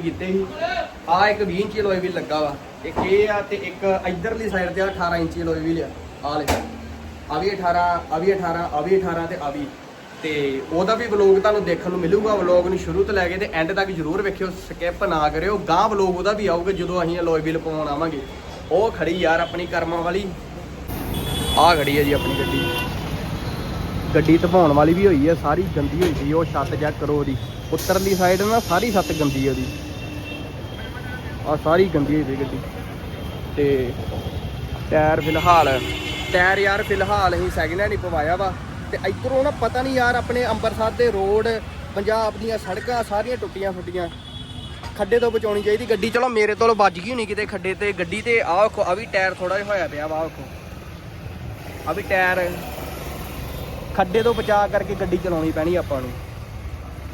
ਕੀਤੇ ਸੀ। ਆ ਇੱਕ 20 ਇੰਚੀ ਲੋਈ ਵੀ ਲੱਗਾ ਵਾ। ਇੱਕ ਇਹ ਆ ਤੇ ਇੱਕ ਇਧਰਲੀ ਸਾਈਡ ਤੇ ਆ 18 ਇੰਚੀ ਲੋਈ ਵੀ ਲਿਆ। ਆ ਲੈ। ਆ ਵੀ 18 ਆ ਵੀ 18 ਆ ਵੀ 18 ਤੇ ਆ ਵੀ। ਤੇ ਉਹਦਾ ਵੀ ਵਲੌਗ ਤੁਹਾਨੂੰ ਦੇਖਣ ਨੂੰ ਮਿਲੂਗਾ। ਵਲੌਗ ਨੂੰ ਸ਼ੁਰੂ ਤੋਂ ਲੈ ਕੇ ਤੇ ਐਂਡ ਤੱਕ ਜਰੂਰ ਵੇਖਿਓ। ਸਕਿਪ ਨਾ ਕਰਿਓ। ਗਾਂ ਵਲੌਗ ਉਹਦਾ ਵੀ ਆਊਗਾ ਜਦੋਂ ਅਸੀਂ ਲੋਈ ਬਿਲ ਪਾਉਣ ਆਵਾਂਗੇ। ਉਹ ਖੜੀ ਯਾਰ ਆਪਣੀ ਕਰਮਾਂ ਵਾਲੀ। ਆ ਖੜੀ ਹੈ ਜੀ ਆਪਣੀ ਗੱਡੀ। ਗੱਡੀ ਧਵਾਉਣ ਵਾਲੀ ਵੀ ਹੋਈ ਹੈ ਸਾਰੀ ਗੰਦੀ ਹੋਈ ਸੀ। ਉਹ ਛੱਤ ਚੈੱਕ ਕਰੋ ਉਹਦੀ ਉੱਤਰਲੀ ਸਾਈਡ ਨਾ ਸਾਰੀ ਛੱਤ ਗੰਦੀ ਹੈ ਉਹਦੀ। ਆ ਸਾਰੀ ਗੰਦੀ ਹੋਈ ਪਈ ਗੱਡੀ। ਤੇ ਟਾਇਰ ਫਿਲਹਾਲ, ਟਾਇਰ ਯਾਰ ਫਿਲਹਾਲ ਅਸੀਂ ਸੈਕਿੰਡ ਹੈਂਡ ਹੀ ਪਵਾਇਆ ਵਾ। ਤੇ ਇੱਧਰੋਂ ਨਾ ਪਤਾ ਨਹੀਂ ਯਾਰ ਆਪਣੇ ਅੰਮ੍ਰਿਤਸਰ ਦੇ ਰੋਡ, ਪੰਜਾਬ ਦੀਆਂ ਸੜਕਾਂ ਸਾਰੀਆਂ ਟੁੱਟੀਆਂ ਫੁੱਟੀਆਂ। ਖੱਡੇ ਤੋਂ ਬਚਾਉਣੀ ਚਾਹੀਦੀ ਗੱਡੀ। ਚਲੋ ਮੇਰੇ ਤੋਂ ਵੱਜ ਗਈ ਹੋਣੀ ਕਿਤੇ ਖੱਡੇ ਤੇ ਗੱਡੀ ਤੇ। ਆਹ ਵੇਖੋ ਆ ਵੀ ਟਾਇਰ ਥੋੜਾ ਜਿਹਾ ਹੋਇਆ ਪਿਆ ਵਾ ਵੇਖੋ। ਆ ਵੀ ਟਾਇਰ। ਖੱਡੇ ਤੋਂ ਬਚਾ ਕਰਕੇ ਗੱਡੀ ਚਲਾਉਣੀ ਪੈਣੀ ਆਪਾਂ ਨੂੰ।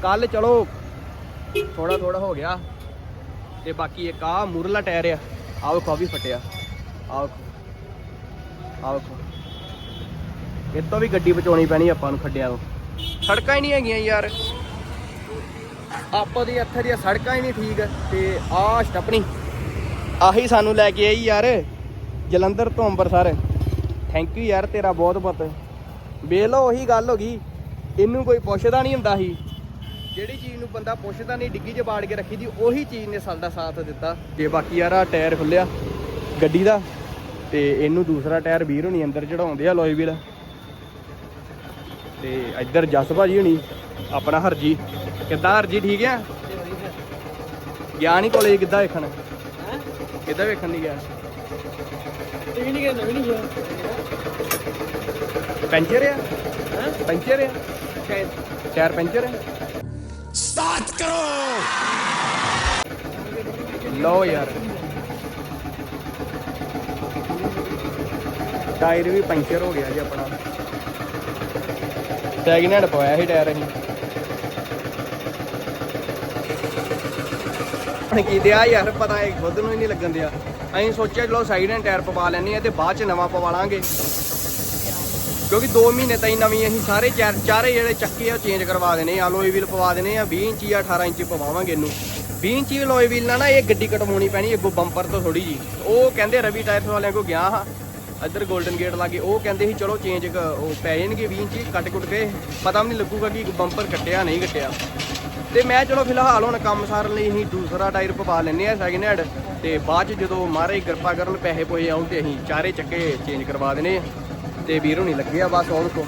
ਕੱਲ ਚਲੋ ਥੋੜਾ ਥੋੜਾ ਹੋ ਗਿਆ। ਤੇ ਬਾਕੀ ਇੱਕ ਆ ਮੂਰਲਾ ਟਾਇਰ ਆ। ਆਹ ਵੇਖੋ ਆ ਵੀ ਫਟਿਆ। ਆਹ ਵੇਖੋ। ਆਹ ਵੇਖੋ। ਇਹ ਤੋਂ ਵੀ ਗੱਡੀ ਬਚਾਉਣੀ ਪੈਣੀ ਆਪਾਂ ਨੂੰ ਖੱਡਿਆਂ ਤੋਂ। ਸੜਕਾਂ ਹੀ ਨਹੀਂ ਹੈਗੀਆਂ ਯਾਰ। ਆਪਾਂ ਦੀ ਇੱਥੇ ਦੀਆਂ ਸੜਕਾਂ ਹੀ ਨਹੀਂ ਠੀਕ ਤੇ ਆ ਸਟੱਪਣੀ। ਆਹੀ ਸਾਨੂੰ ਲੈ ਕੇ ਆਈ ਯਾਰ। ਜਲੰਧਰ ਤੋਂ ਅੰਮ੍ਰਿਤਸਰ ਥੈਂਕ ਯੂ ਯਾਰ ਤੇਰਾ ਬਹੁਤ ਬਹੁਤ। ਵੇਖ ਲਓ, ਉਹੀ ਗੱਲ ਹੋ ਗਈ। ਇਹਨੂੰ ਕੋਈ ਪੁੱਛਦਾ ਨਹੀਂ ਹੁੰਦਾ ਸੀ। ਜਿਹੜੀ ਚੀਜ਼ ਨੂੰ ਬੰਦਾ ਪੁੱਛਦਾ ਨਹੀਂ ਡਿੱਗੀ 'ਚ ਬਾੜ ਕੇ ਰੱਖੀ ਦੀ ਉਹੀ ਚੀਜ਼ ਨੇ ਸਾਡਾ ਸਾਥ ਦਿੱਤਾ। ਤੇ ਬਾਕੀ ਯਾਰ ਆ ਟਾਇਰ ਖੁੱਲਿਆ ਗੱਡੀ ਦਾ ਤੇ ਇਹਨੂੰ ਦੂਸਰਾ ਟਾਇਰ ਵੀਰ ਹੋਣੀ ਅੰਦਰ ਚੜਾਉਂਦੇ ਆ ਲੋਈ ਵੀਲ। ਤੇ ਇੱਧਰ ਜਸ ਭਾਜੀ ਹੋਣੀ ਆਪਣਾ ਹਰਜੀ। ਕਿੱਦਾਂ ਹਰਜੀ ਠੀਕ ਆ? ਗਿਆ ਨਹੀਂ ਕਾਲਜ ਕਿੱਦਾਂ ਵੇਖਣ? ਹੈ ਕਿੱਦਾਂ ਵੇਖਣ ਨਹੀਂ ਗਿਆ? ਇਹ ਨਹੀਂ ਕਹਿੰਦਾ ਨਹੀਂ ਗਿਆ ਪੈਂਚਰ ਆ? ਹੈ? ਪੈਂਚਰ ਆ? ਸ਼ਾਇਦ। ਟਾਇਰ ਪੈਂਚਰ ਆ? ਸਾਥ ਕਰੋ। ਲਓ ਯਾਰ। ਟਾਇਰ ਵੀ ਪੈਂਚਰ ਹੋ ਗਿਆ ਜੀ ਆਪਣਾ। ਸੈਕਿੰਡ ਹੈਂਡ ਪਵਾਇਆ ਸੀ ਟਾਇਰ ਅਸੀਂ। ਕੀ ਦਿਆ ਯਾਰ, ਪਤਾ ਹੈ ਖੁਦ ਨੂੰ ਹੀ ਨਹੀਂ ਲੱਗਣ ਦਿਆ। ਅਸੀਂ ਸੋਚਿਆ ਚਲੋ ਸਾਈਡ ਹੈਂਡ ਟਾਇਰ ਪਵਾ ਲੈਣੀ ਆ ਤੇ ਬਾਅਦ ਚ ਨਵਾਂ ਪਵਾ ਲਾਂਗੇ। ਕਿਉਂਕਿ 2 ਮਹੀਨੇ ਤਾਈਂ ਨਵੀਂ ਅਸੀਂ ਸਾਰੇ ਚਾਰ ਚਾਰੇ ਜਿਹੜੇ ਚੱਕੇ ਆ ਚੇਂਜ ਕਰਵਾ ਦੇਣੇ ਆ। ਲੋਈ ਵੀਲ ਪਵਾ ਦੇਣੇ ਆ 20 ਇੰਚੀ ਜਾਂ 18 ਇੰਚੀ ਪਵਾਵਾਂਗੇ ਇਹਨੂੰ। 20 ਇੰਚੀ ਲੋਈ ਵੀਲ ਨਾਲ ਨਾ ਇਹ ਗੱਡੀ ਕਟਵਾਉਣੀ ਪੈਣੀ, ਅੱਗੋਂ ਬੰਪਰ ਤੋਂ ਥੋੜੀ ਜੀ ਉਹ ਕਹਿੰਦੇ ਰਵੀ ਟਾਇਰਸ ਵਾਲਿਆਂ ਕੋ ਗਿਆ ਹਾਂ। ਇੱਧਰ 골ਡਨ ਗੇਟ ਲਾਗੇ, ਉਹ ਕਹਿੰਦੇ ਸੀ, ਚਲੋ ਚੇਂਜ ਉਹ ਪੈ ਜਾਣਗੇ 20 ਇੰਚੀ, ਕੱਟ ਕੁੱਟ ਕੇ। ਪਤਾ ਵੀ ਨਹੀਂ ਲੱਗੂਗਾ ਕਿ ਬੰਪਰ ਕੱਟਿਆ, ਨਹੀਂ ਕੱਟਿਆ। ਤੇ ਮੈਂ ਚਲੋ ਫਿਲਹਾਲ ਹੁਣ ਕੰਮ ਸਾਰਨ ਲਈ ਅਸੀਂ ਦੂਸਰਾ ਟਾਇਰ ਪਵਾ ਲੈਨੇ ਆ ਸੈਕਿੰਡ ਹੈਂਡ ਤੇ ਬਾਅਦ ਚ ਜਦੋਂ ਮਹਾਰਾਜ ਕਿਰਪਾ ਕਰਨ ਪੈਸੇ ਪੋਏ ਆਉਣ ਤੇ ਅਸੀਂ ਚਾਰੇ ਚੱਕੇ ਚੇਂਜ ਕਰਵਾ ਦੇਣੇ ਆ। ਤੇ ਵੀਰ ਹੁਣੀ ਲੱਗੇ ਆ ਬਸ ਉਹ ਕੋ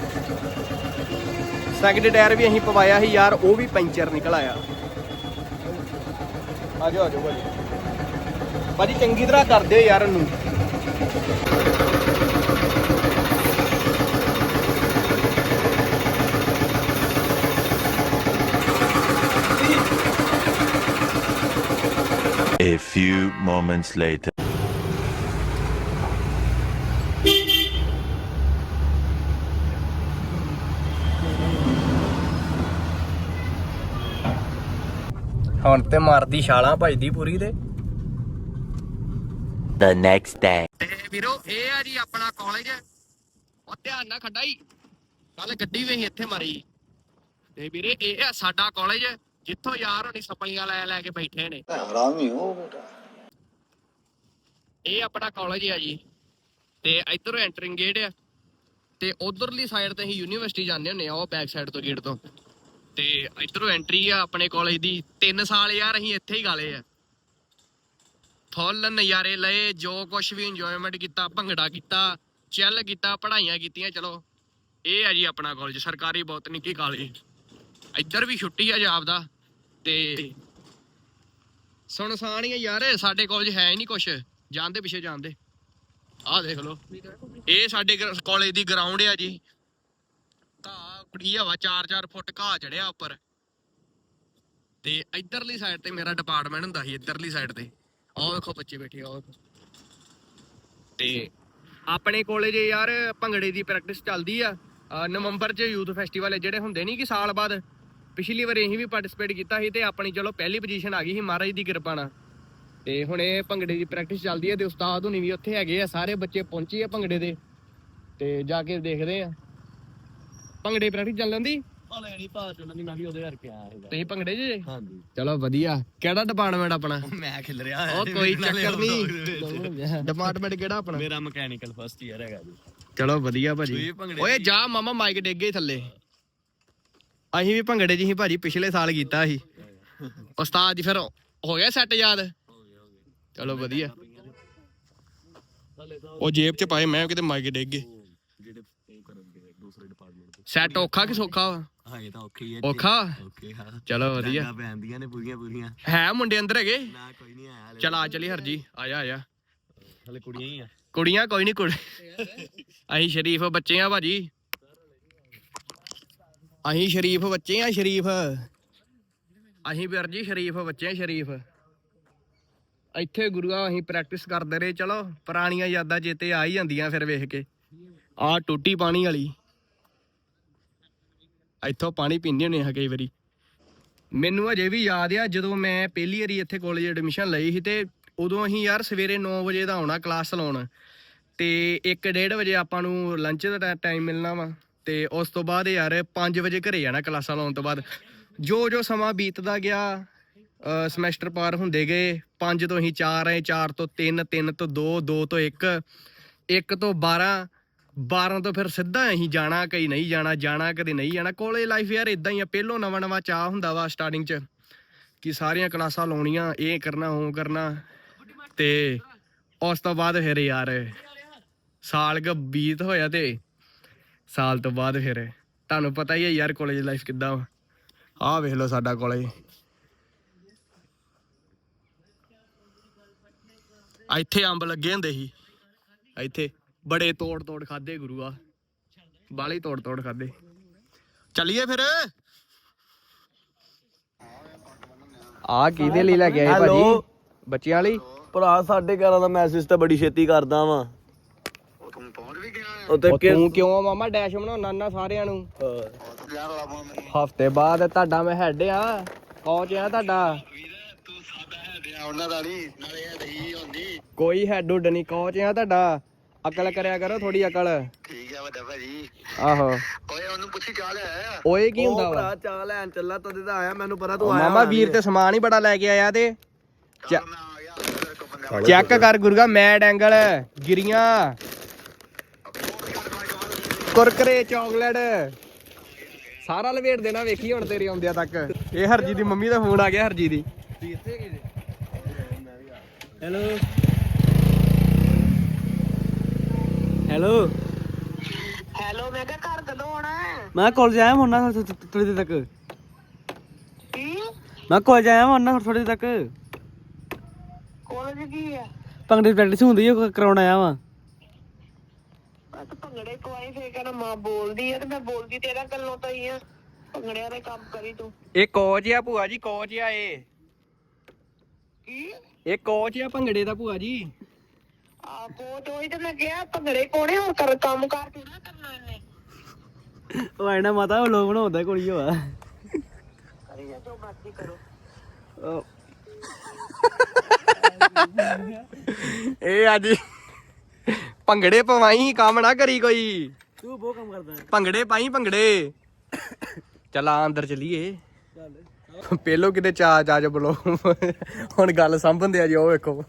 ਸੈਕਿੰਡ ਟਾਇਰ ਵੀ ਅਸੀਂ ਪਵਾਇਆ ਸੀ ਯਾਰ, ਉਹ ਵੀ ਪੈਂਚਰ ਨਿਕਲ ਆਇਆ। ਆ ਜਾਓ ਆ ਜਾਓ ਭਾਜੀ। ਭਾਜੀ ਚੰਗੀ ਤਰ੍ਹਾਂ ਕਰ ਦਿਓ ਯਾਰ ਇਹਨੂੰ। A few moments later. ਹੁਣ ਤੇ ਮਾਰਦੀ ਛਾਲਾਂ ਭਜਦੀ ਪੂਰੀ ਤੇ। The next day. ਤੇ ਵੀਰੋ ਇਹ ਆ ਜੀ ਆਪਣਾ ਕਾਲਜ ਉਹ ਧਿਆਨ ਨਾਲ ਖੱਡਾ ਹੀ ਕੱਲ ਗੱਡੀ ਵੀ ਅਸੀਂ ਇੱਥੇ ਮਾਰੀ। ਤੇ ਵੀਰੇ ਇਹ ਆ ਸਾਡਾ ਕਾਲਜ ਜਿੱਥੋਂ ਯਾਰ ਹੋਣੀ ਸਪਲੀਆਂ ਲੈ ਲੈ ਕੇ ਬੈਠੇ ਨੇ। ਹਰਾਮੀ ਹੋ ਬੇਟਾ। ਇਹ ਆਪਣਾ ਕਾਲਜ ਆ ਜੀ। ਤੇ ਇਧਰੋਂ ਐਂਟਰਿੰਗ ਗੇਟ ਆ। ਤੇ ਉਧਰਲੀ ਸਾਈਡ ਤੇ ਅਸੀਂ ਯੂਨੀਵਰਸਿਟੀ ਜਾਂਦੇ ਹੁੰਨੇ ਆ ਉਹ ਬੈਕ ਸਾਈਡ ਤੋਂ ਗੇਟ ਤੋਂ। ਤੇ ਇਧਰੋਂ ਐਂਟਰੀ ਆ ਆਪਣੇ ਕਾਲਜ ਦੀ। 3 ਸਾਲ ਯਾਰ ਅਸੀਂ ਇੱਥੇ ਹੀ ਗਾਲੇ ਆ। ਫੁੱਲ ਨਜ਼ਾਰੇ ਲਏ, ਜੋ ਕੁਝ ਵੀ ਇੰਜੋਇਮੈਂਟ ਕੀਤਾ, ਭੰਗੜਾ ਕੀਤਾ ਚੱਲ ਕੀਤਾ, ਪੜ੍ਹਾਈਆਂ ਕੀਤੀਆਂ, ਚਲੋ। ਇਹ ਆ ਜੀ ਆਪਣਾ ਕਾਲਜ ਸਰਕਾਰੀ ਬਹੁਤ ਨਿੱਕੀ ਕਾਲਜ ਇੱਧਰ ਵੀ ਛੁੱਟੀ ਆ ਜਾਬ ਦਾ ਤੇ ਸੁਣਸਾਨ ਹੀ ਆ ਯਾਰ, ਸਾਡੇ ਕਾਲਜ ਹੈ ਹੀ ਨਹੀਂ ਕੁਛ। ਜਾਂਦੇ ਪਿੱਛੇ ਜਾਂਦੇ ਆਹ ਦੇਖ ਲਓ। ਇਹ ਸਾਡੇ ਕਾਲਜ ਦੀ ਗਰਾਊਂਡ ਆ ਜੀ। ਘਾਹ ਕੁੜੀ ਹਵਾ 4-4 ਫੁੱਟ ਘਾਹ ਚੜਿਆ ਉੱਪਰ। ਤੇ ਇਧਰਲੀ ਸਾਈਡ ਤੇ ਮੇਰਾ ਡਿਪਾਰਟਮੈਂਟ ਹੁੰਦਾ ਸੀ, ਇਧਰਲੀ ਸਾਈਡ ਤੇ। ਆਹ ਵੇਖੋ ਬੱਚੇ ਬੈਠੇ ਆਹ ਤੇ ਆਪਣੇ ਕਾਲਜ ਯਾਰ ਭੰਗੜੇ ਦੀ ਪ੍ਰੈਕਟਿਸ ਚੱਲਦੀ ਆ ਨਵੰਬਰ 'ਚ ਯੂਥ ਫੈਸਟੀਵਲ ਜਿਹੜੇ ਹੁੰਦੇ ਨਹੀਂ ਕਿ ਸਾਲ ਬਾਅਦ। ਪਿਛਲੀ ਵਾਰ ਅਸੀਂ ਵੀ ਪਾਰਟਿਸਿਪੇਟ ਕੀਤਾ ਸੀ ਤੇ ਆਪਣੀ ਚਲੋ ਪਹਿਲੀ ਪੋਜੀਸ਼ਨ ਆ ਗਈ ਸੀ ਮਹਾਰਾਜ ਦੀ ਕਿਰਪਾ ਨਾਲ। ਤੇ ਹੁਣ ਇਹ ਭੰਗੜੇ ਦੀ ਪ੍ਰੈਕਟਿਸ ਚੱਲਦੀ ਹੈ ਤੇ ਉਸਤਾਦ ਹੁਣੀ ਵੀ ਉੱਥੇ ਹੈਗੇ ਆ, ਸਾਰੇ ਬੱਚੇ ਪਹੁੰਚੇ ਆ ਭੰਗੜੇ ਦੇ। ਤੇ ਜਾ ਕੇ ਦੇਖਦੇ ਆ। ਭੰਗੜੇ ਪ੍ਰੈਕਟਿਸ ਚੱਲ ਜਾਂਦੀ ਹਲੇ ਨਹੀਂ ਪਾ ਚੋਂ ਨਹੀਂ ਮੈਂ ਵੀ ਉਹਦੇ ਕਰਕੇ ਆਇਆ ਸੀਗਾ। ਤੁਸੀਂ ਭੰਗੜੇ ਜੇ? ਹਾਂਜੀ। ਚਲੋ ਵਧੀਆ। ਕਿਹੜਾ ਡਿਪਾਰਟਮੈਂਟ ਆਪਣਾ? ਮੈਂ ਖਿਲ ਰਿਹਾ। ਉਹ ਕੋਈ ਚੱਕਰ ਨਹੀਂ। ਡਿਪਾਰਟਮੈਂਟ ਕਿਹੜਾ ਆਪਣਾ? ਮੇਰਾ ਮਕੈਨੀਕਲ ਫਸਟ ਇਅਰ ਹੈਗਾ ਜੀ। ਚਲੋ ਵਧੀਆ ਭਾਜੀ। ਓਏ ਜਾ। ਮਾਮਾ ਮਾਈਕ ਡੇਗੇ ਥੱਲੇ। ਅਸੀਂ ਵੀ ਭੰਗੜੇ 'ਚ ਹੀ ਭਾਜੀ ਪਿਛਲੇ ਸਾਲ ਕੀਤਾ ਸੀ। ਉਸਤਾਦ ਜੀ ਫਿਰ ਹੋ ਗਿਆ ਸੈੱਟ ਯਾਦ? ਚਲੋ ਵਧੀਆ। ਉਹ ਜੇਬ 'ਚ ਪਾਏ ਮੈਂ ਕਿਤੇ ਮਾਈਕ ਡੇਗੇ ਜਿਹੜੇ ਉਹ ਕਰਨਗੇ ਦੂਸਰੇ ਡਿਪਾਰਟਮੈਂਟ ਦੇ ਸੈੱਟ ਔਖਾ ਕਿ ਸੌਖਾ ਵਾ? ਹਾਂ ਇਹ ਤਾਂ ਔਖੀ ਹੀ ਹੈ ਔਖਾ? ਓਕੇ ਹਾਂ ਚਲੋ ਵਧੀਆ। ਪੈਂਦੀਆਂ ਨੇ ਪੂਰੀਆਂ ਪੂਰੀਆਂ। ਹੈ ਮੁੰਡੇ ਅੰਦਰ ਹੈਗੇ? ਨਾ ਕੋਈ ਨਹੀਂ ਆਇਆ ਹਲੇ। ਚਲ ਆ ਚਲੀ ਹਰਜੀ। ਆ ਜਾ ਆ ਜਾ ਹਲੇ ਕੁੜੀਆਂ ਹੀ ਆ। ਕੁੜੀਆਂ ਕੋਈ ਨਹੀਂ ਕੁੜੀ। ਅਸੀਂ ਸ਼ਰੀਫ ਬੱਚੇ ਆ ਭਾਜੀ। ਅਸੀਂ ਸ਼ਰੀਫ ਬੱਚੇ ਆ ਸ਼ਰੀਫ। ਅਸੀਂ ਵੀਰ ਜੀ ਸ਼ਰੀਫ ਬੱਚੇ ਆ ਸ਼ਰੀਫ। ਇੱਥੇ ਗੁਰੂਆ ਅਸੀਂ ਪ੍ਰੈਕਟਿਸ ਕਰਦੇ ਰਹੇ। ਚਲੋ ਪੁਰਾਣੀਆਂ ਯਾਦਾਂ ਚੇਤੇ ਆ ਹੀ ਜਾਂਦੀਆਂ ਫਿਰ ਵੇਖ ਕੇ। ਆ ਟੁੱਟੀ ਪਾਣੀ ਵਾਲੀ। ਇੱਥੋਂ ਪਾਣੀ ਪੀਂਦੇ ਹੁੰਦੇ ਹਾਂ ਕਈ ਵਾਰੀ। ਮੈਨੂੰ ਅਜੇ ਵੀ ਯਾਦ ਆ, ਜਦੋਂ ਮੈਂ ਪਹਿਲੀ ਵਾਰੀ ਇੱਥੇ ਕਾਲਜ ਐਡਮਿਸ਼ਨ ਲਈ ਸੀ ਤੇ ਉਦੋਂ ਅਸੀਂ ਯਾਰ ਸਵੇਰੇ 9 ਵਜੇ ਦਾ ਆਉਣਾ ਕਲਾਸ ਲਾਉਣ ਤੇ 1:30 ਵਜੇ ਆਪਾਂ ਨੂੰ ਲੰਚ ਦਾ ਟਾਈਮ ਮਿਲਣਾ ਵਾ ਤੇ ਉਸ ਤੋਂ ਬਾਅਦ ਯਾਰ 5 ਵਜੇ ਘਰੇ ਜਾਣਾ ਕਲਾਸਾਂ ਲਾਉਣ ਤੋਂ ਬਾਅਦ। ਜੋ ਜੋ ਸਮਾਂ ਬੀਤਦਾ ਗਿਆ ਸਮੈਸਟਰ ਪਾਰ ਹੁੰਦੇ ਗਏ 5 ਤੋਂ ਅਸੀਂ 4 ਆਏ 4 ਤੋਂ 3 3 ਤੋਂ 2 2 ਤੋਂ 1 1 ਤੋਂ 12 12 ਤੋਂ ਫਿਰ ਸਿੱਧਾ ਅਸੀਂ ਜਾਣਾ ਕਈ ਨਹੀਂ ਜਾਣਾ ਜਾਣਾ ਕਦੇ ਨਹੀਂ ਜਾਣਾ। ਕਾਲਜ ਲਾਈਫ ਯਾਰ ਇਦਾਂ ਹੀ ਆ, ਪਹਿਲੋਂ ਨਵਾਂ ਨਵਾਂ ਚਾਹ ਹੁੰਦਾ ਵਾ ਸਟਾਰਟਿੰਗ 'ਚ ਕਿ ਸਾਰੀਆਂ ਕਲਾਸਾਂ ਲਾਉਣੀਆਂ, ਇਹ ਕਰਨਾ, ਉਹ ਕਰਨਾ ਤੇ ਉਸ ਤੋਂ ਬਾਅਦ ਫਿਰ ਯਾਰ ਸਾਲ ਕ ਬੀਤ ਹੋਇਆ ਤੇ ਸਾਲ ਤੋਂ ਬਾਅਦ ਫਿਰ ਤੁਹਾਨੂੰ ਪਤਾ ਹੀ ਹੈ ਯਾਰ ਕਾਲਜ ਲਾਈਫ ਕਿੱਦਾਂ ਵਾ। ਆਹ ਵੇਖ ਲਓ ਸਾਡਾ ਕਾਲਜ ਇੱਥੇ ਅੰਬ ਲੱਗੇ ਹੁੰਦੇ ਸੀ। ਇੱਥੇ ਬੜੇ ਤੋੜ ਤੋੜ ਖਾਦੇ ਗੁਰੂਆ ਬਾਲੇ ਤੋੜ ਤੋੜ ਖਾਦੇ ਚੱਲੀਏ ਫਿਰ। ਆ ਕਿਹਦੇ ਲਈ ਲੈ ਕੇ ਆਏ ਭਾਜੀ? ਬੱਚਿਆਂ ਲਈ? ਭਰਾ ਸਾਡੇ ਘਰਾਂ ਦਾ ਮੈਸੇਜ ਤਾਂ ਬੜੀ ਛੇਤੀ ਕਰਦਾ ਵਾਂ। ਉਹ ਤੂੰ ਪਹੁੰਚ ਵੀ ਗਿਆ ਉਹ ਤੇ ਤੂੰ ਕਿਉਂ ਮਾਮਾ? ਡੈਸ਼ ਬਣਾਉਣਾ ਨਾ ਸਾਰਿਆਂ ਨੂੰ। ਯਾਰ ਲਾਵਾ ਹਫ਼ਤੇ ਬਾਅਦ ਤੁਹਾਡਾ ਮੈਂ ਹੈਡ ਆ। ਕੋਚ ਆ ਤੁਹਾਡਾ। ਵੀਰ ਤੂੰ ਸਾਡਾ ਹੈ ਤੇ ਉਹਨਾਂ ਦਾ ਨਹੀਂ। ਨਾਲੇ ਇਹ ਦਹੀਂ ਹੁੰਦੀ। ਕੋਈ ਹੈਡ ਉੱਡ ਨਹੀਂ ਕੋਚ ਆ ਤੁਹਾਡਾ। ਅਕਲ ਕਰਿਆ ਕਰੋ ਥੋੜੀ ਅਕਲ। ਠੀਕ ਆ ਵੱਡਾ ਭਾਜੀ। ਆਹੋ। ਓਏ ਉਹਨੂੰ ਪੁੱਛੀ ਚਾਹ ਲਿਆ ਓਏ ਕੀ ਹੁੰਦਾ ਵਾ? ਭਰਾ ਚਾਹ ਲੈਣ ਚੱਲਾ ਤਦੇ ਤਾਂ ਆਇਆ ਮੈਨੂੰ ਪਤਾ ਤੂੰ ਆਇਆ ਮਾਮਾ ਵੀਰ। ਤੇ ਸਮਾਨ ਹੀ ਬੜਾ ਲੈ ਕੇ ਆਇਆ ਤੇ। ਚੱਲ ਮੈਂ ਆ ਗਿਆ ਤੇਰੇ ਕੋਲ ਬੰਦਾ ਚੈੱਕ ਕਰ ਗੁਰਗਾ ਮੈਡ ਐਂਗਲ ਗਿਰੀਆਂ। ਕੁਰਕਰੇ ਚਾਕਲੇਟ। ਸਾਰਾ ਲਵੇਟ ਦੇਣਾ ਵੇਖੀ ਹੁਣ ਤੇਰੇ ਆਉਂਦਿਆਂ ਤੱਕ। ਇਹ ਹਰਜੀ ਦੀ ਮੰਮੀ ਦਾ ਫੋਨ ਆ ਗਿਆ ਹਰਜੀ ਦੀ। ਹੈਲੋ। ਹੈਲੋ ਹੈਲੋ ਮੈਂ ਕਿਹਾ ਘਰ ਕਦੋਂ ਆਉਣਾ ਹੈ? ਮੈਂ ਕਾਲਜ ਆਇਆ ਹੁਣ ਨਾ ਥੋੜੀ ਦੇਰ ਤੱਕ। ਕੀ? ਮੈਂ ਕਾਲਜ ਆਇਆ ਹੁਣ ਨਾ ਥੋੜੀ ਦੇਰ ਤੱਕ। ਕਾਲਜ ਕੀ ਹੈ ਭੰਗੜੇ ਪ੍ਰੈਕਟਿਸ ਹੁੰਦੀ ਹੈ ਕਰਾਉਣ ਆਇਆ ਵਾਂ। ਮੈਂ ਭੰਗੜੇ ਕੋਈ ਫੇਰ ਕਹਿੰਦਾ ਮਾਂ ਬੋਲਦੀ ਹੈ ਤੇ ਮੈਂ ਬੋਲਦੀ ਤੇਰਾ ਗੱਲੋਂ ਤਾਂ ਹੀ ਆ। ਭੰਗੜਿਆਂ ਦੇ ਕੰਮ ਕਰੀ ਤੂੰ। ਇਹ ਕੋਚ ਆ ਭੂਆ ਜੀ ਕੋਚ ਆ ਇਹ। ਕੀ? ਇਹ ਕੋਚ ਆ ਭੰਗੜੇ ਦਾ ਭੂਆ ਜੀ। ਆ ਕੋਚ ਹੋਈ ਤੇ ਮੈਂ ਕਿਹਾ ਭੰਗੜੇ ਕੋਣੇ ਹੋਰ ਕਰ ਕੰਮ ਕਰ ਤੂੰ ਨਾ ਕਰਨਾ ਇਹਨੇ? ਉਹ ਆਇਨਾ ਮਾਤਾ ਉਹ ਲੋਕ ਬਣਾਉਂਦਾ ਕੁੜੀ ਹੋਆ। ਕਰੀ ਜਾ। ਜੋ ਮਰਜ਼ੀ ਕਰੋ। ਇਹ ਅੱਜ ਭੰਗੜੇ ਪਵਾਈ ਕੰਮ ਨਾ ਕਰੀ ਕੋਈ। ਤੂੰ ਬਹੁਤ ਕੰਮ ਕਰਦਾ ਭੰਗੜੇ ਪਾਈ ਭੰਗੜੇ। ਚੱਲ ਅੰਦਰ ਚਲੀਏ। ਪਹਿਲੋ ਕਿਤੇ ਚਾ ਚਾ ਚ ਬਲੋ ਹੁਣ ਗੱਲ ਸੰਭੰਦੇ ਆ ਜੀ ਉਹ ਵੇਖੋ।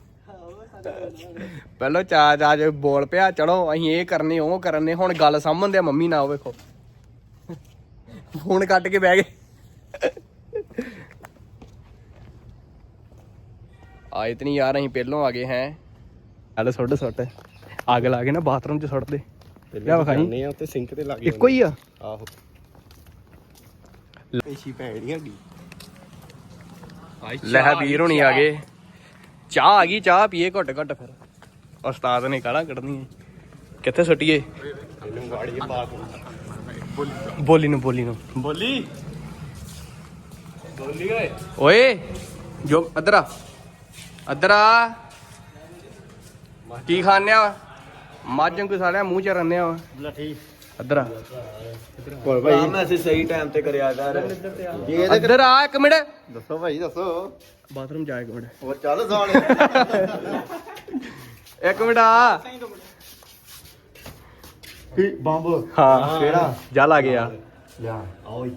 ਪਹਿਲੋ ਚਾ ਚਾ ਚ ਬੋਲ ਪਿਆ ਚਲੋ ਅਸੀਂ ਇਹ ਕਰਨੇ ਉਹ ਕਰਨੇ ਹੁਣ ਗੱਲ ਸੰਭੰਦੇ ਆ ਮੰਮੀ ਨਾਲ ਉਹ ਵੇਖੋ। ਫੋਨ ਕੱਟ ਕੇ ਬਹਿ ਗਏ। ਆ ਇਤਨੀ ਯਾਰ ਅਸੀਂ ਪਹਿਲੋਂ ਆ ਗਏ ਹੈ। ਚੱਲ ਸੁੱਟ ਸੁੱਟ। ਅੱਗ ਲਾ ਕੇ ਨਾ ਬਾਥਰੂਮ ਚ ਸੁੱਟ ਦੇ। ਲਿਆ ਵਿਖਾਈ ਉੱਤੇ ਸਿੰਕ ਤੇ ਲੱਗ ਇੱਕੋ ਹੀ ਆ। ਆਹੋ। ਪੇਸ਼ੀ ਪੈਣੀ ਹੱਡੀ ਲੈ ਵੀਰ ਹੋਣੀ ਆ ਗਏ। ਚਾਹ ਆ ਗਈ ਚਾਹ ਪੀਏ ਘੁੱਟ ਘੁੱਟ ਫਿਰ। ਉਸਤਾਦ ਨੇ ਕਾਲਾ ਕੱਢਣੀ ਹੈ। ਕਿੱਥੇ ਸੁੱਟੀਏ? ਬੋਲੀ ਨੂੰ ਬੋਲੀ ਨੂੰ। ਬੋਲੀ? ਬੋਲੀ ਓਏ। ਓਏ ਜੋ ਅਦਰ ਆ। ਅਦਰ ਆ। ਕੀ ਖਾਣਿਆ ਮਾਝਾਂ ਕੋ ਸਾਲਿਆ ਮੂੰਹ ਚ ਰੰਨਿਆ ਵਾ। ਲੱਠੀ ਅਦਰ ਆ। ਕੋਲ ਭਾਈ? ਮੈਸੇਜ ਸਹੀ ਟਾਈਮ ਤੇ ਕਰਿਆ ਕਰ। ਅਦਰ ਆ ਇੱਕ ਮਿੰਟ। ਦੱਸੋ ਭਾਈ ਦੱਸੋ। ਬਾਥਰੂਮ ਜਾ ਇੱਕ ਮਿੰਟ। ਉਹ ਚੱਲ ਸਾਲੇ। ਇੱਕ ਮਿੰਟ ਆ। ਬੰਬ। ਹਾਂ। ਕਿਹੜਾ? ਜਲ ਆ ਗਿਆ। ਲਿਆ। ਓਏ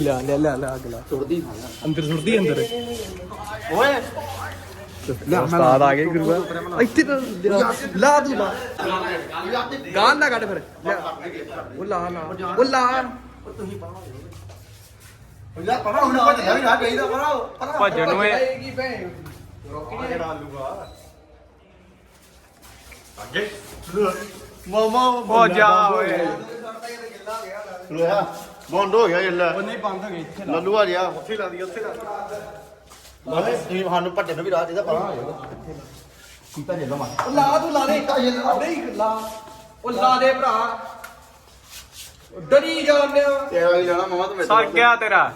ਲਿਆ ਲਿਆ ਲਿਆ ਲਿਆ ਅਗਲਾ ਸੁਰਦੀ ਅੰਦਰ ਸੁਰਦੀ ਅੰਦਰ। ਓਏ। ਉਸਤਾਦ ਆ ਗਏ ਗੁਰੂਆ ਇੱਥੇ ਤਾਂ ਲਾ ਗਾਨ ਨਾ ਕੱਢ ਫਿਰ ਲਿਆ। ਉਹ ਲਾ ਲਾ। ਉਹ ਲਾ। ਯਾਰ ਪਰਾਂ ਹੁਣ ਭੱਜ ਗਿਆ ਵੀ ਨਾ ਚਾਹੀਦਾ ਪਰਾਂ ਪਰਾਂ ਭੱਜਣ ਨੂੰ ਕੀ ਭੈਣ। ਰੋਕੀ ਨਹੀਂ। ਮਾਮਾ ਹੋ ਜਾ ਓਏ। ਲੋਹਾ ਬੰਦ ਹੋ ਗਿਆ ਜੱਲਾ ਨਹੀਂ ਬੰਦ ਹੋ ਗਈ ਇੱਥੇ ਲੱਲੂ ਆ ਗਿਆ ਉੱਥੇ ਲਾ ਦੀ ਉੱਥੇ ਲਾ ਮਾਮੇ ਤੁਸੀਂ ਸਾਨੂੰ ਭੱਜਣ ਨੂੰ ਵੀ ਰਾਹ ਚਾਹੀਦਾ ਪਰਾਂ ਹੋ ਜਾਓ। ਕੀਤਾ ਜੱਲਾ ਮਾਰ ਲਾ ਤੂੰ ਲਾ ਦੇ। ਨਹੀਂ ਲਾ। ਉਹ ਲਾ ਦੇ ਭਰਾ। ਉਹ ਡਰੀ ਜਾਂਦੇ ਆ। ਤੇਰਾ ਵੀ ਜਾਣਾ ਮਾਮਾ ਤੂੰ ਸਰ ਗਿਆ ਤੇਰਾ।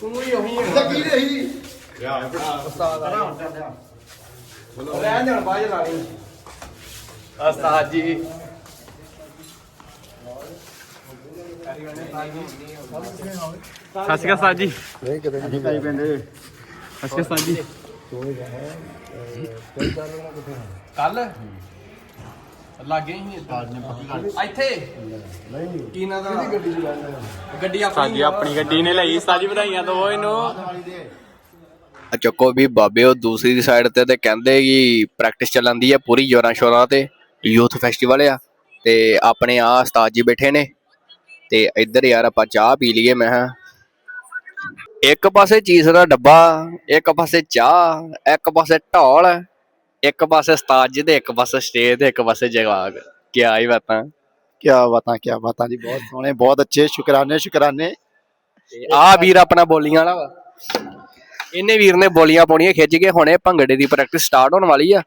ਤੂੰ ਹੀ ਉਹੀ ਹੈ ਕੀ ਰਹੀ। ਰਹਿਣ ਦੇਣ ਬਾਜ ਲਾਣੀ ਉਸਤਾਦ ਜੀ। ਸਤਿ ਸ਼੍ਰੀ ਅਕਾਲ ਜੀ। ਕਾਈ ਪੈਂਦੇ ਸਤਿ ਸ਼੍ਰੀ ਅਕਾਲ ਜੀ। ਕੱਲ? ਲੱਗੇ ਹੀ ਇੱਥੇ? ਕੀ ਨਾ ਦਾ? ਗੱਡੀ ਗੱਡੀ ਆਪਣੀ ਸਾਜੀ ਆਪਣੀ ਗੱਡੀ ਨੇ ਲਈ ਸਾਜੀ ਵਧਾਈਆਂ ਦੋ ਇਹਨੂੰ। ਆ ਚੱਕੋ ਵੀ ਬਾਬੇ ਉਹ ਦੂਸਰੀ ਸਾਈਡ ਤੇ ਤੇ ਕਹਿੰਦੇ ਕਿ ਪ੍ਰੈਕਟਿਸ ਚੱਲਦੀ ਹੈ ਪੂਰੀ ਜੋਰਾਂ ਸ਼ੋਰਾਂ ਤੇ ਯੂਥ ਫੈਸਟੀਵਲ ਆ। ਤੇ ਆਪਣੇ ਆ ਉਸਤਾਦ ਜੀ ਬੈਠੇ ਨੇ। ਤੇ ਇੱਧਰ ਯਾਰ ਆਪਾਂ ਚਾਹ ਪੀ ਲਈਏ ਮੈਂ ਕਿਹਾ। ਇੱਕ ਪਾਸੇ ਚੀਜ਼ ਦਾ ਡੱਬਾ ਇੱਕ ਪਾਸੇ ਚਾਹ ਇੱਕ ਪਾਸੇ ਢੋਲ ਇੱਕ ਪਾਸੇ ਉਸਤਾਦ ਜੀ ਤੇ ਇੱਕ ਪਾਸੇ ਸਟੇਜ ਤੇ ਇੱਕ ਪਾਸੇ ਜਵਾਗ ਕੀ ਆਈ ਬਾਤਾਂ। ਕੀ ਬਾਤਾਂ ਕੀ ਬਾਤਾਂ ਜੀ ਬਹੁਤ ਸੋਹਣੇ ਬਹੁਤ ਅੱਛੇ ਸ਼ੁਕਰਾਨੇ ਸ਼ੁਕਰਾਨੇ। ਆ ਵੀਰ ਆਪਣਾ ਬੋਲੀਆਂ ਵਾਲਾ ਵਾ। ਇਹਨੇ ਵੀਰ ਨੇ ਬੋਲੀਆਂ ਪਾਉਣੀਆਂ ਖਿੱਚ ਕੇ ਹੁਣੇ ਭੰਗੜੇ ਦੀ ਪ੍ਰੈਕਟਿਸ ਸਟਾਰਟ ਹੋਣ ਵਾਲੀ ਆ।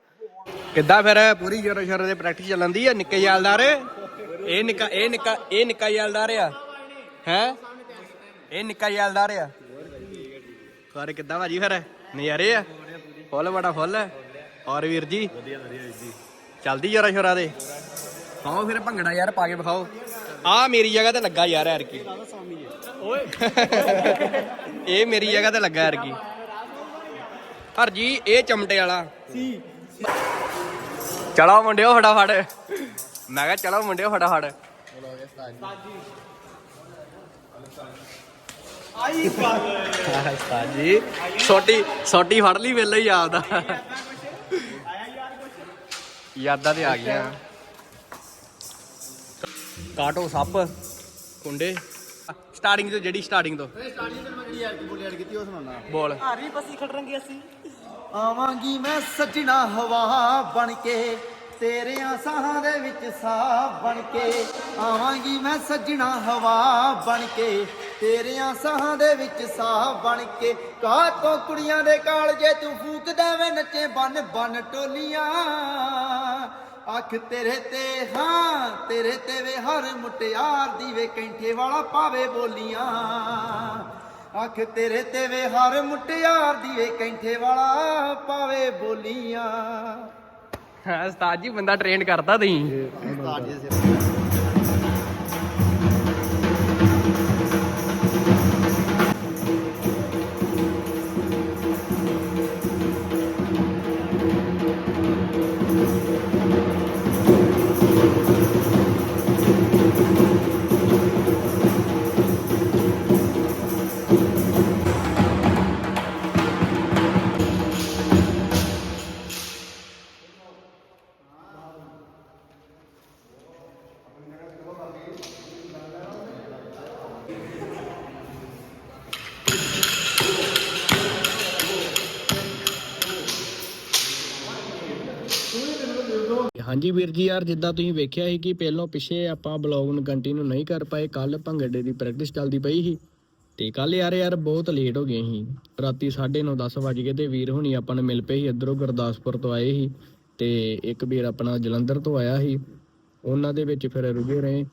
ਕਿੱਦਾਂ ਫਿਰ? ਪੂਰੀ ਜੋਰਾਂ ਸ਼ੋਰਾਂ ਤੇ ਪ੍ਰੈਕਟਿਸ ਚੱਲਦੀ ਆ ਨਿੱਕੇ ਯਾਲਦਾਰ? ਇਹ ਨਿੱਕਾ ਇਹ ਨਿੱਕਾ ਇਹ ਨਿੱਕਾ ਯਾਲਦਾਰ ਆ ਹੈ? ਇਹ ਨਿੱਕਾ ਯਾਲਦਾਰ ਆ ਸਾਰੇ ਕਿੱਦਾਂ ਭਾਜੀ ਫਿਰ? ਨਜ਼ਾਰੇ ਆ? ਫੁੱਲ, ਬੜਾ ਫੁੱਲ ਔਰ ਵੀਰ ਜੀ? ਵਧੀਆ ਵਧੀਆ ਜੀ ਚੱਲਦੀ ਜੋਰਾਂ ਸ਼ੋਰਾਂ ਦੇ ਆਓ ਫਿਰ ਭੰਗੜਾ ਯਾਰ, ਪਾ ਕੇ ਵਿਖਾਓ। ਆ ਮੇਰੀ ਜਗ੍ਹਾ ਤੇ ਲੱਗਾ ਯਾਰ ਯਾਰ ਕੀ ਓਏ। ਇਹ ਮੇਰੀ ਜਗ੍ਹਾ ਤੇ ਲੱਗਾ ਯਾਰ ਕੀ ਹਰ ਜੀ ਇਹ ਚਮਟੇ ਵਾਲਾ। ਚਲੋ ਮੁੰਡਿਓ, ਫਟਾਫਟ। ਮੈਂ ਕਿਹਾ ਚਲੋ ਮੁੰਡਿਓ ਫਟਾਫਟ। ਆਈ ਛੋਟੀ ਛੋਟੀ ਫੜ ਲਈ ਵੇਲੇ ਹੀ ਆਪਦਾ। ਯਾਦਾਂ ਤੇ ਆ ਗਈਆਂ। ਕਾਟੋ ਸੱਪ ਕੁੰਡੇ। ਸਟਾਰਟਿੰਗ ਤੋਂ ਜਿਹੜੀ ਸਟਾਰਟਿੰਗ ਤੋਂ। ਬੋਲ ਆਵਾਂਗੀ ਮੈਂ ਸੱਜਣਾ ਹਵਾ ਬਣ ਕੇ। ਤੇਰਿਆਂ ਸਾਹਾਂ ਦੇ ਵਿੱਚ ਸਾਹ ਬਣ ਕੇ ਆਵਾਂਗੀ ਮੈਂ ਸੱਜਣਾ ਹਵਾ ਬਣ ਕੇ। ਤੇਰਿਆਂ ਸਾਹਾਂ ਦੇ ਵਿੱਚ ਸਾਹ ਬਣ ਕੇ। ਕਾਹ ਤੋਂ ਕੁੜੀਆਂ ਦੇ ਕਾਲਜੇ ਤੂੰ ਫੂਕਦਾ ਵੇ ਨੱਚੇ ਬਨ ਬਨ ਟੋਲੀਆਂ। ਅੱਖ ਤੇਰੇ ਤੇ ਹਾਂ, ਤੇਰੇ ਤੇ ਵੇ ਹਰ ਮੁਟਿਆਰ ਦੀ ਵੇ ਕੈਂਠੇ ਵਾਲਾ ਪਾਵੇ ਬੋਲੀਆਂ। ਅੱਖ ਤੇਰੇ ਤੇ ਵੇ ਹਰ ਮੁਟਿਆਰ ਦੀ ਵੇ ਕੈਂਠੇ ਵਾਲਾ ਪਾਵੇ ਬੋਲੀਆਂ। ਹਾਂ ਉਸਤਾਦ ਜੀ ਬੰਦਾ ਟ੍ਰੇਨ ਕਰਦਾ ਤੁਸੀਂ। ਹਾਂਜੀ ਵੀਰ ਜੀ, ਯਾਰ ਜਿੱਦਾਂ ਤੁਸੀਂ ਵੇਖਿਆ ਸੀ ਕਿ ਪਹਿਲਾਂ ਪਿੱਛੇ ਆਪਾਂ ਬਲੌਗ ਨੂੰ ਕੰਟੀਨਿਊ ਨਹੀਂ ਕਰ ਪਾਏ ਕੱਲ ਭੰਗੜੇ ਦੀ ਪ੍ਰੈਕਟਿਸ ਚੱਲਦੀ ਪਈ ਸੀ ਤੇ ਕੱਲ ਯਾਰ ਯਾਰ ਬਹੁਤ ਲੇਟ ਹੋ ਗਏ ਸੀ। ਰਾਤੀ 9:30 10 ਵਜ ਗਏ ਤੇ ਵੀਰ ਹੁਣੀ ਆਪਾਂ ਨੂੰ ਮਿਲ ਪਏ ਸੀ, ਇੱਧਰੋਂ ਗੁਰਦਾਸਪੁਰ ਤੋਂ ਆਏ ਸੀ ਤੇ ਇੱਕ ਵੀਰ ਆਪਣਾ ਜਲੰਧਰ ਤੋਂ ਆਇਆ ਸੀ। ਉਹਨਾਂ ਦੇ ਵਿੱਚ ਫਿਰ ਰੁਕੇ ਰਹੇ।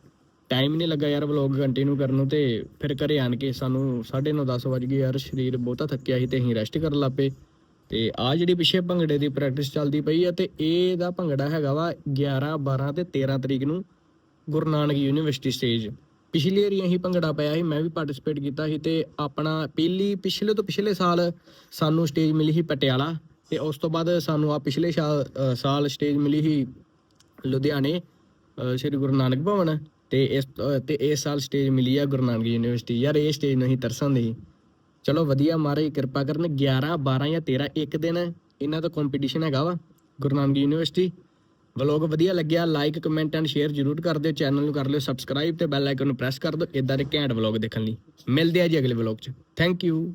ਟਾਈਮ ਨਹੀਂ ਲੱਗਾ ਯਾਰ ਵਲੌਗ ਕੰਟੀਨਿਊ ਕਰਨ ਨੂੰ ਤੇ ਫਿਰ ਘਰੇ ਆਣ ਕੇ ਸਾਨੂੰ 9:30 10 ਵਜ ਗਏ, ਯਾਰ ਸਰੀਰ ਬਹੁਤਾ ਥੱਕਿਆ ਸੀ ਤੇ ਅਸੀਂ ਰੈਸਟ ਕਰਨ ਲੱਪੇ ਤੇ ਆ ਜਿਹੜੀ ਪਿੱਛੇ ਭੰਗੜੇ ਦੀ ਪ੍ਰੈਕਟਿਸ ਚੱਲਦੀ ਪਈ ਆ ਤੇ ਇਹ ਦਾ ਭੰਗੜਾ ਹੈਗਾ ਵਾ 11 12 ਤੇ 13 ਤਰੀਕ ਨੂੰ ਗੁਰੂ ਨਾਨਕ ਯੂਨੀਵਰਸਿਟੀ ਸਟੇਜ ਪਿਛਲੀ ਵਾਰੀ ਅਸੀਂ ਭੰਗੜਾ ਪਾਇਆ ਸੀ ਮੈਂ ਵੀ ਪਾਰਟਿਸਿਪੇਟ ਕੀਤਾ ਸੀ ਤੇ ਆਪਣਾ ਪਹਿਲੀ ਪਿਛਲੇ ਤੋਂ ਪਿਛਲੇ ਸਾਲ ਸਾਨੂੰ ਸਟੇਜ ਮਿਲੀ ਸੀ ਪਟਿਆਲਾ ਤੇ ਉਸ ਤੋਂ ਬਾਅਦ ਸਾਨੂੰ ਆ ਪਿਛਲੇ ਸਾਲ ਸਾਲ ਸਟੇਜ ਮਿਲੀ ਸੀ ਲੁਧਿਆਣੇ ਸ਼੍ਰੀ ਗੁਰੂ ਨਾਨਕ ਭਵਨ ਤੇ ਇਸ ਅ, ਤੇ ਇਸ ਸਾਲ ਸਟੇਜ ਮਿਲੀ ਆ ਗੁਰੂ ਨਾਨਕ ਯੂਨੀਵਰਸਿਟੀ। ਯਾਰ ਇਹ ਸਟੇਜ ਨਹੀਂ ਤਰਸਣ ਦੀ ਚਲੋ ਵਧੀਆ ਮਹਾਰਾਜ ਕਿਰਪਾ ਕਰਨ। 11 12 ਜਾਂ 13 ਇੱਕ ਦਿਨ ਇਹਨਾਂ ਦਾ ਕੰਪੀਟੀਸ਼ਨ ਹੈਗਾ ਵਾ, ਗੁਰੂ ਨਾਨਕ ਯੂਨੀਵਰਸਿਟੀ ਵਲੋਗ ਵਧੀਆ ਲੱਗਿਆ ਲਾਈਕ ਕਮੈਂਟ ਐਂਡ ਸ਼ੇਅਰ ਜਰੂਰ ਕਰ ਦਿਓ। ਚੈਨਲ ਨੂੰ ਕਰ ਲਿਓ ਸਬਸਕ੍ਰਾਈਬ ਤੇ ਬੈਲ ਆਈਕਨ ਨੂੰ ਪ੍ਰੈਸ ਕਰ ਦਿਓ। ਇਦਾਂ ਦੇ ਘੈਂਟ ਵਲੋਗ ਦੇਖਣ ਲਈ। ਮਿਲਦੇ ਆ ਜੀ ਅਗਲੇ ਵਲੋਗ 'ਚ। Thank you